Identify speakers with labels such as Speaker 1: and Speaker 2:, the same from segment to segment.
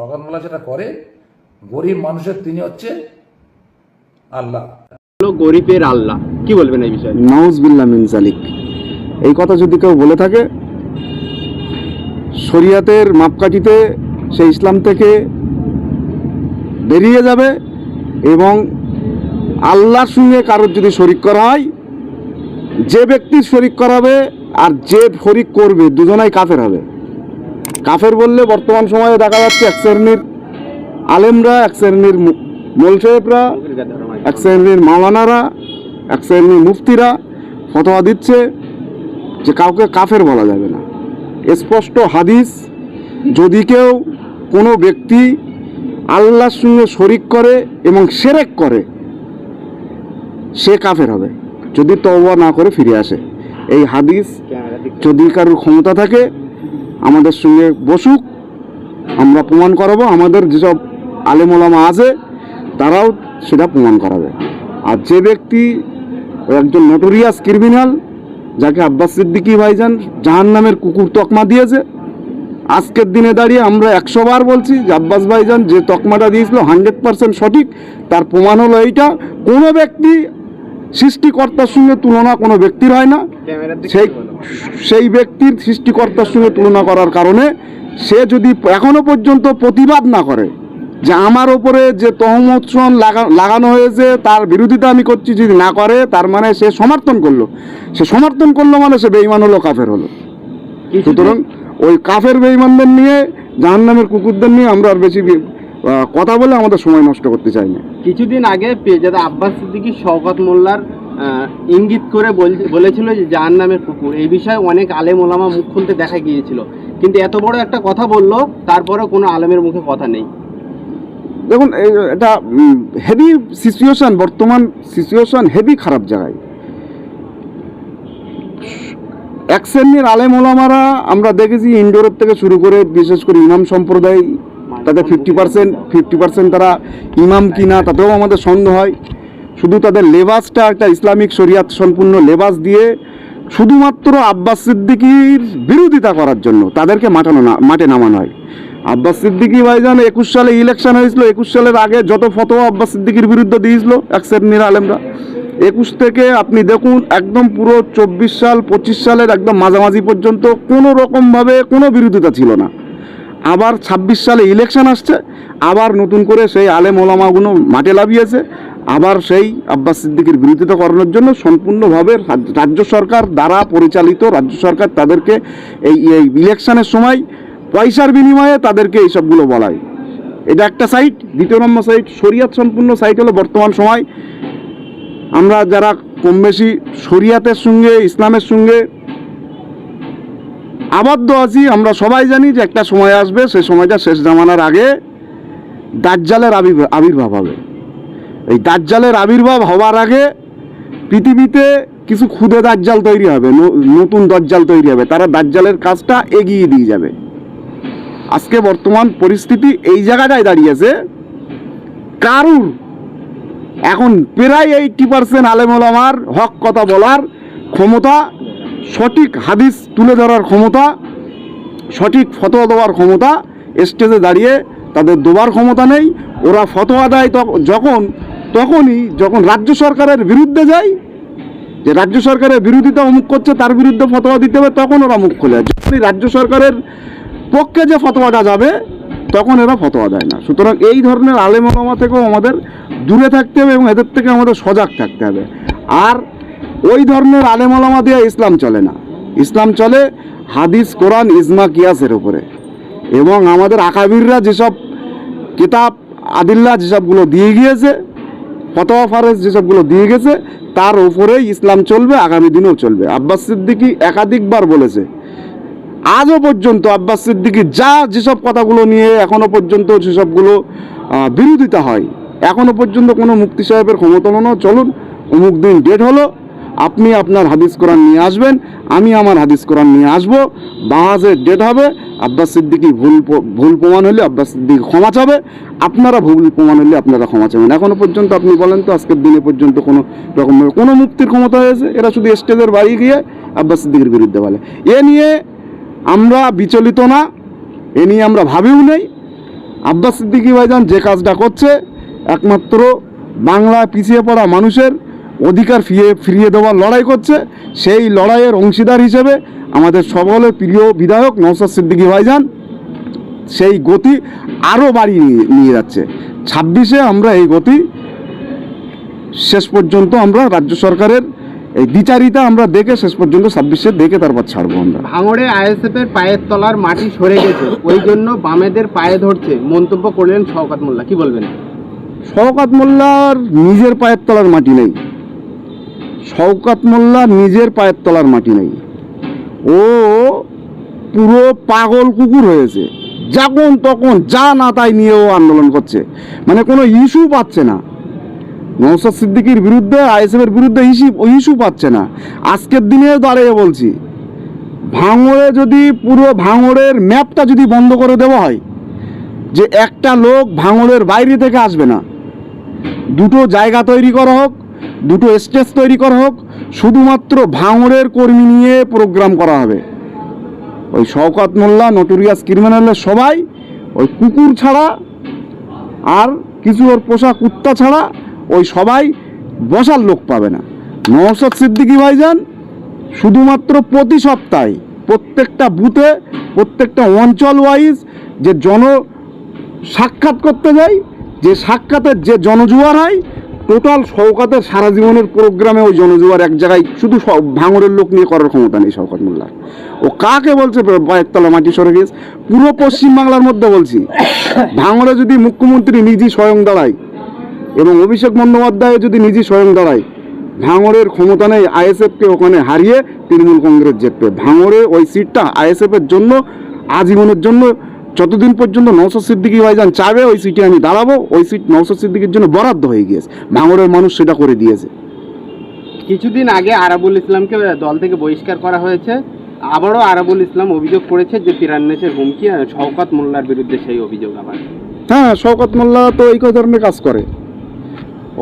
Speaker 1: সকালবেলা যেটা করে গরিব মানুষের তিনি হচ্ছে আল্লাহ।
Speaker 2: গরিবের আল্লাহ। কি বলবেন এই বিষয়ে?
Speaker 3: নাউজবিল্লা মিন জালিক এই কথা যদি কেউ বলে থাকে শরিয়াতের মাপকাঠিতে সে ইসলাম থেকে বেরিয়ে যাবে এবং আল্লাহর সঙ্গে কারোর যদি শরিক করা হয় যে ব্যক্তির শরিক করাবে আর যে শরিক করবে দুজনাই কাফের হবে। কাফের বললে বর্তমান সময়ে দেখা যাচ্ছে এক শ্রেণির আলেমরা, এক শ্রেণির মোল সাহেবরা, এক শ্রেণির মাওলানারা, এক শ্রেণির মুফতিরা ফতোয়া দিচ্ছে যে কাউকে কাফের বলা যাবে না। স্পষ্ট হাদিস, যদি কেউ কোনো ব্যক্তি আল্লাহর সঙ্গে শরিক করে এবং সেরেক করে, সে কাফের হবে, যদি তওবা না করে ফিরে আসে। এই হাদিস যদি কারোর ক্ষমতা থাকে আমাদের সঙ্গে বসুক আমরা প্রমাণ করাবো আমাদের যেসব আলেমোলামা আছে তারাও সেটা প্রমাণ করাবে। আর যে ব্যক্তি একজন নটোরিয়াস ক্রিমিনাল যাকে আব্বাস সিদ্দিকী ভাইজান জাহান নামের কুকুর তকমা দিয়েছে আজকের দিনে দাঁড়িয়ে আমরা একশো বার বলছি যে আব্বাস ভাইজান যে তকমাটা দিয়েছিল হান্ড্রেড পার্সেন্ট সঠিক তার প্রমাণ হলো এইটা কোনো ব্যক্তি সৃষ্টিকর্তার সঙ্গে তুলনা কোনো ব্যক্তির হয় না। সেই সেই ব্যক্তির সৃষ্টিকর্তার সঙ্গে তুলনা করার কারণে সে যদি এখনও পর্যন্ত প্রতিবাদ না করে যে আমার ওপরে যে তহমৎসন লাগানো হয়েছে, তার বিরোধিতা আমি করছি যদি না করে, তার মানে সে সমর্থন করল। সে সমর্থন করল মানে সে বেইমান হলো, কাফের হলো। সুতরাং ওই কাফের বেইমানদের নিয়ে, জাহান্নামের কুকুরদের নিয়ে আমরা আর বেশি কথা বলে আমাদের সময় নষ্ট করতে চাই না।
Speaker 2: কিছুদিন আগে পেজাদা আব্বাস সিদ্দিকী শওকত মোল্লার ইঙ্গিত করে বল- বলেছিল যে জাহান নামের কুকুর। এই বিষয়ে অনেক আলেম ওলামা মুখ খুলতে দেখা গিয়েছিল। কিন্তু এত বড় একটা কথা বলল তারপরেও কোনো আলেমের মুখে কথা নেই।
Speaker 3: দেখুন এটা হেভি সিচুয়েশন বর্তমান সিচুয়েশন হেভি খারাপ জায়গায়। এক শ্রেণির আলেম ওলামারা আমরা দেখেছি ইন্ডোরের থেকে শুরু করে বিশেষ করে ইমাম সম্প্রদায় তাদের ফিফটি পার্সেন্ট ফিফটি পার্সেন্ট তারা ইমাম কিনা তাতেও আমাদের সন্দেহ হয়। শুধু তাদের লেবাসটা একটা ইসলামিক শরিয়াত সম্পূর্ণ লেবাস দিয়ে শুধুমাত্র আব্বাস সিদ্দিকির বিরোধিতা করার জন্য তাদেরকে মাঠানো না মাঠে নামানো হয়। আব্বাস সিদ্দিকি ভাইজান একুশ সালে ইলেকশন হয়েছিল, একুশ সালের আগে যত ফতোয়া আব্বাস সিদ্দিকির বিরুদ্ধে দিয়েছিল, এক শ্রেণির আলেমরা। একুশ থেকে আপনি দেখুন, একদম পুরো চব্বিশ সাল, পঁচিশ সালের একদম মাঝামাঝি পর্যন্ত কোনো রকমভাবে কোনো বিরোধিতা ছিল না। আবার ছাব্বিশ সালে ইলেকশন আসছে, আবার নতুন করে সেই আলেম ওলামাগুলো মাঠে লাভিয়েছে। আবার সেই আব্বাস সিদ্দিকির বিরোধিতা করানোর জন্য সম্পূর্ণভাবে রাজ্য সরকার দ্বারা পরিচালিত রাজ্য সরকার তাদেরকে এই এই ইলেকশনের সময় পয়সার বিনিময়ে তাদেরকে এইসবগুলো বলায়। এটা একটা সাইট দ্বিতীয় নম্বর সাইট শরিয়াত সম্পূর্ণ সাইট হলো বর্তমান সময়। আমরা যারা কম বেশি শরিয়াতের সঙ্গে, ইসলামের সঙ্গে আবদ্ধ আছি, আমরা সবাই জানি যে একটা সময় আসবে সেই সময়টা শেষ জামানার আগে দাজ্জালের আবির্ভাব আবির্ভাব হবে। এই দাজ্জালের আবির্ভাব হওয়ার আগে পৃথিবীতে কিছু ক্ষুদে দাজ্জাল তৈরি হবে নতুন দজ্জাল তৈরি হবে। তারা দাজ্জালের কাজটা এগিয়ে দিয়ে যাবে। আজকে বর্তমান পরিস্থিতি এই জায়গাটায় দাঁড়িয়েছে, কারুর এখন প্রায় এইটটি পার্সেন্ট আলেমলামার হক কথা বলার ক্ষমতা, সঠিক হাদিস তুলে ধরার ক্ষমতা, সঠিক ফতোয়া দেওয়ার ক্ষমতা স্টেজে দাঁড়িয়ে তাদের দেওয়ার ক্ষমতা নেই। ওরা ফতোয়া দেয় যখন তখনই যখন রাজ্য সরকারের বিরুদ্ধে যায়, যে রাজ্য সরকারের বিরোধিতা অমুক করছে, তার বিরুদ্ধে ফতোয়া দিতে হবে, তখন ওরা মুখ খোলে যখনই রাজ্য সরকারের পক্ষে যে ফতোয়াটা যাবে, তখন এরা ফতোয়া দেয় না। সুতরাং এই ধরনের আলেমলামা থেকেও আমাদের দূরে থাকতে হবে এবং এদের থেকে আমাদের সজাগ থাকতে হবে। আর ওই ধরনের আলেমলামা দিয়ে ইসলাম চলে না। ইসলাম চলে হাদিস, কোরআন, ইজমা, কিয়াসের উপরে। এবং আমাদের আকাবিররা যেসব কিতাব আদিল্লা যেসবগুলো দিয়ে গিয়েছে ফতোয়া ফারেজ যেসবগুলো দিয়ে গেছে, তার ওপরেই ইসলাম চলবে, আগামী দিনেও চলবে। আব্বাস সিদ্দিকি একাধিকবার বলেছে। আজও পর্যন্ত আব্বাস সিদ্দিকি যা যেসব কথাগুলো নিয়ে এখনও পর্যন্ত সেসবগুলো বিরোধিতা হয় এখনও পর্যন্ত কোনো মুক্তি সাহেবের ক্ষমতা চলুন, অমুক দিন ডেট হলো আপনি আপনার হাদিস কোরআন নিয়ে আসবেন, আমি আমার হাদিস কোরআন নিয়ে আসব। বাহাজের ডেট হবে, আব্বাস সিদ্দিকি ভুল ভুল প্রমাণ হলে আব্বাস সিদ্দিকি ক্ষমা চাবে, আপনারা ভুল প্রমাণ হলে আপনারা ক্ষমা চাবেন। এখনও পর্যন্ত আপনি বলেন তো, আজকের দিনে পর্যন্ত কোনো রকম কোনো মুক্তির ক্ষমতা হয়েছে? এরা শুধু স্টেজের বাড়ি গিয়ে আব্বাস সিদ্দিকির বিরুদ্ধে বলে। এ নিয়ে আমরা বিচলিত না, এ নিয়ে আমরা ভাবিও নেই। আব্বাস সিদ্দিকী ভাইজান যে কাজটা করছে, একমাত্র বাংলা পিছিয়ে পড়া মানুষের অধিকার ফিরিয়ে ফিরিয়ে দেওয়ার লড়াই করছে। সেই লড়াইয়ের অংশীদার হিসেবে আমাদের সকলের প্রিয় বিধায়ক নৌসাদ সিদ্দিকী ভাইজান সেই গতি আরও বাড়িয়ে নিয়ে- যাচ্ছে। ছাব্বিশে আমরা এই গতি শেষ পর্যন্ত আমরা রাজ্য সরকারের এই দ্বিচারিতা আমরা দেখে শেষ পর্যন্ত ছাব্বিশে দেখে তারপর ছাড়বো আমরা।
Speaker 2: ভাঙড়ে আইএসএফ এর পায়ের তলার মাটি সরে গেছে। ওই জন্য বামেদের পায়ে ধরছে। মন্তব্য করলেন শওকাত মোল্লা। কি বলবেন?
Speaker 3: শওকাত মোল্লার নিজের পায়ের তলার মাটি নেই। শওকাত মোল্লা নিজের পায়ের তলার মাটি নেই। ও পুরো পাগল কুকুর হয়েছে। যখন তখন যা না তাই নিয়ে ও আন্দোলন করছে। মানে কোনো ইস্যু পাচ্ছে না। নৌসাদ সিদ্দিকির বিরুদ্ধে, আইএসএফের বিরুদ্ধে ইস্যু ইস্যু পাচ্ছে না। আজকের দিনেও দাঁড়িয়ে বলছি, ভাঙড়ে যদি পুরো ভাঙড়ের ম্যাপটা যদি বন্ধ করে দেওয়া হয়, যে একটা লোক ভাঙড়ের বাইরে থেকে আসবে না, দুটো জায়গা তৈরি করা হোক দুটো স্টেজ তৈরি করা হোক, শুধুমাত্র ভাঙড়ের কর্মী নিয়ে প্রোগ্রাম করা হবে। ওই শওকত মোল্লা নটোরিয়াস ক্রিমিনালের সবাই, ওই কুকুর ছাড়া আর কিছু ওর পোষা কুত্তা ছাড়া ওই সবাই বসার লোক পাবে না। নওশাদ সিদ্দিকী ভাইজান শুধুমাত্র প্রতি সপ্তাহে প্রত্যেকটা বুথে, প্রত্যেকটা অঞ্চল ওয়াইজ যে জন সাক্ষাৎ করতে যাই যে সাক্ষাতের যে জনজুয়ার হয় টোটাল শওকাতের সারা জীবনের প্রোগ্রামে ওই জনজুয়ার এক জায়গায় শুধু ভাঙড়ের লোক নিয়ে করার ক্ষমতা নেই শওকত মোল্লার। ও কাকে বলছে? পায়েরতলা মাটি সরে গেছে। পুরো পশ্চিমবাংলার মধ্যে বলছি ভাঙড়ে যদি মুখ্যমন্ত্রী নিজেই স্বয়ং দাঁড়ায় এবং অভিষেক বন্দ্যোপাধ্যায় যদি নিজে স্বয়ং দাঁড়ায় ভাঙড়ের ক্ষমতা নেই আইএসএফকে ওখানে হারিয়ে তৃণমূল কংগ্রেস জিতবে। ভাঙড়ে ওই সিটটা আইএসএফের জন্য, আজীবনের জন্য যতদিন পর্যন্ত নৌসদ সিদ্দিকি ভাইজান চাবে ওই সিটে আমি দাঁড়াবো। ওই সিট নৌসদ সিদ্দিকির জন্য বরাদ্দ হয়ে গিয়েছে। ভাঙড়ের মানুষ সেটা করে দিয়েছে।
Speaker 2: কিছুদিন আগে আরাবুল ইসলামকে দল থেকে বহিষ্কার করা হয়েছে। আবারও আরাবুল ইসলাম অভিযোগ করেছে যে তিরান্নেশের হুমকি শওকত মোল্লার বিরুদ্ধে সেই অভিযোগ আবার।
Speaker 3: হ্যাঁ শওকত মোল্লা তো এই ধরনের কাজ করে।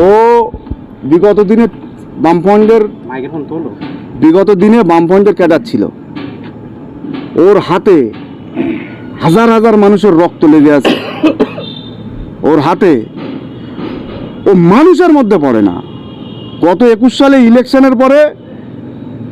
Speaker 3: ও বিগত দিনে বামফ্রন্টের
Speaker 2: মাইক্রোফোন তোলো।
Speaker 3: বিগত দিনে বামফ্রন্টের ক্যাডার ছিল। ওর হাতে হাজার হাজার মানুষের রক্ত লেগে আছে। ওর হাতে ও মানুষের মধ্যে পড়ে না। গত একুশ সালে ইলেকশনের পরে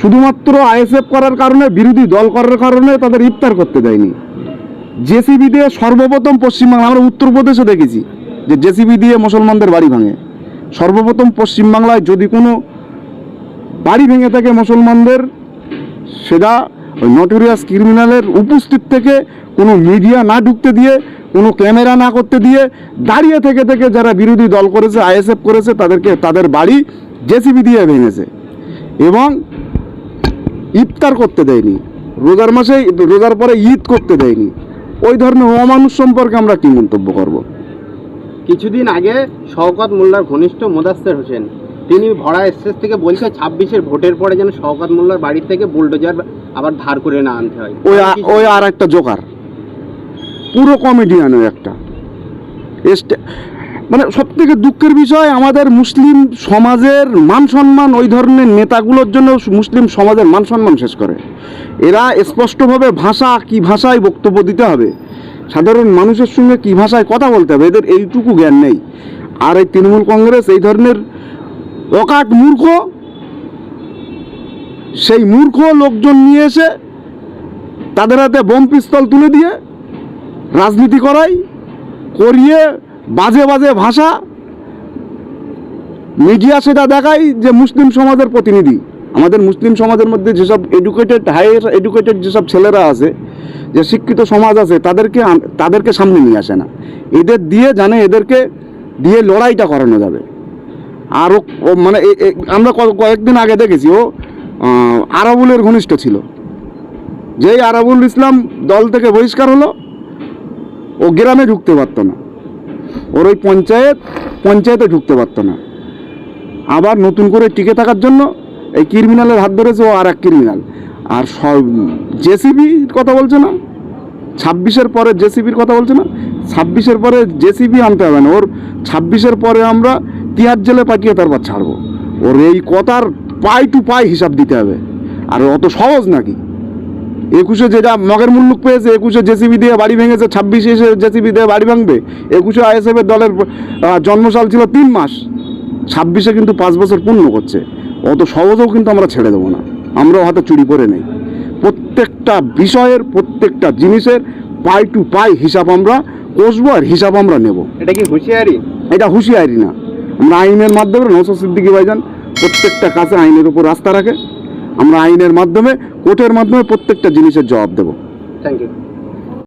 Speaker 3: শুধুমাত্র আইএসএফ করার কারণে, বিরোধী দল করার কারণে তাদের ইফতার করতে দেয়নি। জেসিবি দিয়ে সর্বপ্রথম পশ্চিমবাংলা আমরা উত্তরপ্রদেশে দেখেছি যে জেসিবি দিয়ে মুসলমানদের বাড়ি ভাঙে। সর্বপ্রথম পশ্চিমবাংলায় যদি কোনো বাড়ি ভেঙে থাকে মুসলমানদের, সেটা ওই নটোরিয়াস ক্রিমিনালের উপস্থিত থেকে কোনো মিডিয়া না ঢুকতে দিয়ে, কোনো ক্যামেরা না করতে দিয়ে, দাঁড়িয়ে থেকে থেকে যারা বিরোধী দল করেছে আইএসএফ করেছে, তাদেরকে তাদের বাড়ি জেসিবি দিয়ে ভেঙেছে এবং ইফতার করতে দেয়নি। রোজার মাসে রোজার পরে ঈদ করতে দেয়নি। ওই ধরনের অমানুষ সম্পর্কে আমরা কি মন্তব্য করব?
Speaker 2: কিছুদিন আগে শওকত মোল্লার ঘনিষ্ঠ মোদাস্তের হোসেন তিনি ভরা স্টেজ থেকে বলছে ছাব্বিশের ভোটের পরে যেন শওকত মোল্লার বাড়ি থেকে বুলডোজার আবার ধার করে না আনতে হয়।
Speaker 3: ওই ওই আর একটা জোকার। পুরো কমেডিয়ান ওই একটা। মানে সব থেকে দুঃখের বিষয় আমাদের মুসলিম সমাজের মান সম্মান ওই ধরনের নেতাগুলোর জন্য মুসলিম সমাজের মান সম্মান শেষ করে। এরা স্পষ্টভাবে ভাষা কি ভাষায় বক্তব্য দিতে হবে? সাধারণ মানুষের সঙ্গে কি ভাষায় কথা বলতে হবে? এদের এইটুকু জ্ঞান নেই। আর এই তৃণমূল কংগ্রেস এই ধরনের অকাট মূর্খ, সেই মূর্খ লোকজন নিয়ে এসে তাদের হাতে বোম পিস্তল তুলে দিয়ে রাজনীতি করাই, করিয়ে বাজে বাজে ভাষা মিডিয়া সেটা দেখাই যে মুসলিম সমাজের প্রতিনিধি। আমাদের মুসলিম সমাজের মধ্যে যেসব এডুকেটেড হায়ার এডুকেটেড যেসব ছেলেরা আছে, যে শিক্ষিত সমাজ আছে, তাদেরকে তাদেরকে সামনে নিয়ে আসে না। এদের দিয়ে জানে এদেরকে দিয়ে লড়াইটা করানো যাবে। আর ও ও মানে আমরা কয়েকদিন আগে দেখেছি, ও আরাবুলের ঘনিষ্ঠ ছিল। যেই আরাবুল ইসলাম দল থেকে বহিষ্কার হলো, ও গ্রামে ঢুকতে পারতো না। ওর ওই পঞ্চায়েত, পঞ্চায়েতে ঢুকতে পারতো না। আবার নতুন করে টিকে থাকার জন্য এই ক্রিমিনালের হাত ধরেছে ও আর এক ক্রিমিনাল। আর সব জেসিবির কথা বলছে না, ছাব্বিশের পরে জেসিবির কথা বলছে না, ছাব্বিশের পরে জেসিবি আনতে হবে না। ওর ছাব্বিশের পরে আমরা তিহার জেলে পাঠিয়ে তারপর ছাড়বো। ওর এই কথার পাই টু পাই হিসাব দিতে হবে। আর অত সহজ নাকি? একুশে যেটা মগের মুল্লুক পেয়েছে একুশে জেসিবি দিয়ে বাড়ি ভেঙেছে ছাব্বিশে এসে জেসিবি দিয়ে বাড়ি ভাঙবে একুশে আইএসএফ এর দলের জন্মসাল ছিল তিন মাস। ছাব্বিশে কিন্তু পাঁচ বছর পূর্ণ করছে। অত সহজেও কিন্তু আমরা ছেড়ে দেবো না। আমরাও হাতে চুরি করে নেই। প্রত্যেকটা বিষয়ের প্রত্যেকটা জিনিসের পাই টু পাই হিসাব আমরা কষবো আর হিসাব আমরা নেব।
Speaker 2: এটা কি হুঁশিয়ারি?
Speaker 3: এটা হুঁশিয়ারি না। আমরা আইনের মাধ্যমে নৌসা সিদ্দিকি ভাইজান প্রত্যেকটা কাছে আইনের উপর রাস্তা রাখে। আমরা আইনের মাধ্যমে, কোর্টের মাধ্যমে প্রত্যেকটা জিনিসের জবাব দেবো।
Speaker 2: Thank you